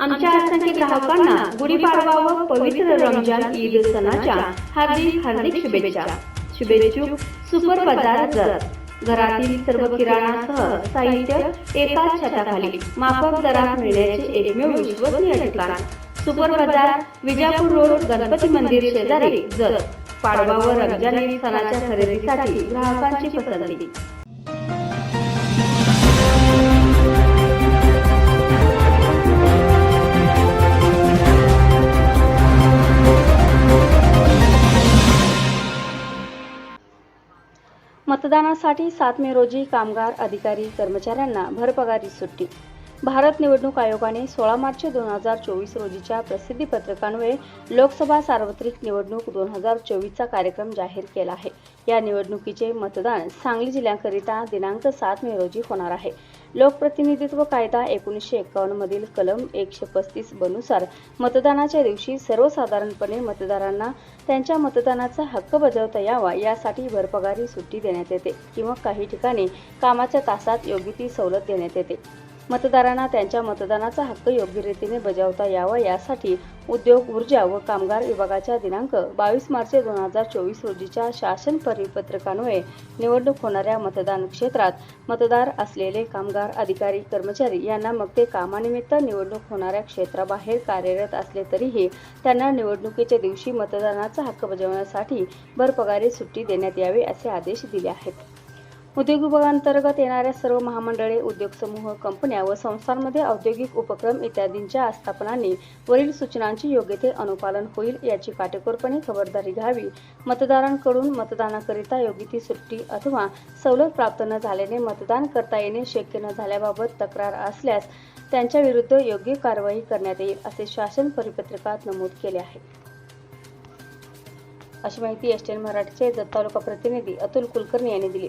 आमच्या असंख्य ग्राहकांना गुढीपाडवा व पवित्र रमजान ईद सणाच्या हार्दिक हार्दिक शुभेच्छा. शुभेच्छुक सुपर बाजार जर. घरातील सर्व किराणासह साहित्य एकाच छताखाली माफक दरात मिळण्याचे एकमेव विश्वसनीय ठिकाण. सुपर बाजार विजापूर रोड गणपती मंदिर शेजारी जर. पाडवा व रमजान ईद सणाच्या खरेदीसाठी ग्राहकांची पसंती. मतदानासाठी सात मे रोजी कामगार अधिकारी कर्मचाऱ्यांना भरपगारी सुट्टी भारत निवडणूक आयोगाने सोळा मार्च दोन हजार चोवीस रोजीच्या प्रसिद्धीपत्रकान्वये लोकसभा सार्वत्रिक निवडणूक दोन हजार चोवीसचा कार्यक्रम जाहीर केला आहे. या निवडणुकीचे मतदान सांगली जिल्ह्याकरिता दिनांक सात मे रोजी होणार आहे. लोकप्रतिनिधित्व कायदा एकोणीसशे एकावन्न मधील कलम एकशे पस्तीस बनुसार मतदानाच्या दिवशी सर्वसाधारणपणे मतदारांना त्यांच्या मतदानाचा हक्क बजावता यावा यासाठी भरपगारी सुट्टी देण्यात येते किंवा काही ठिकाणी कामाच्या तासात योग्य ती सवलत देण्यात येते. मतदारांना त्यांच्या मतदानाचा हक्क योग्य रीतीने बजावता यावा यासाठी उद्योग ऊर्जा व कामगार विभागाच्या दिनांक बावीस मार्च दोन हजार चोवीस रोजीच्या शासन परिपत्रकान्वये निवडणूक होणाऱ्या मतदान क्षेत्रात मतदार असलेले कामगार अधिकारी कर्मचारी यांना मग ते कामानिमित्त निवडणूक होणाऱ्या क्षेत्राबाहेर कार्यरत असले तरीही त्यांना निवडणुकीच्या दिवशी मतदानाचा हक्क बजावण्यासाठी भरपगारी सुट्टी देण्यात यावी असे आदेश दिले आहेत. उद्योग विभागांतर्गत येणाऱ्या सर्व महामंडळे उद्योग समूह कंपन्या व संस्थांमध्ये औद्योगिक उपक्रम इत्यादींच्या आस्थापनांनी वरील सूचनांचे योग्य ते अनुपालन होईल याची काटेकोरपणे खबरदारी घ्यावी. मतदारांकडून मतदानाकरिता योग्य ती सुट्टी अथवा सवलत प्राप्त न झाल्याने मतदान करता येणे शक्य न झाल्याबाबत तक्रार असल्यास त्यांच्या विरुद्ध योग्य कारवाई करण्यात येईल असे शासन परिपत्रकात नमूद केले आहे. अशी माहिती एसटीएन मराठीचे जत तालुका प्रतिनिधी अतुल कुलकर्णी यांनी दिली.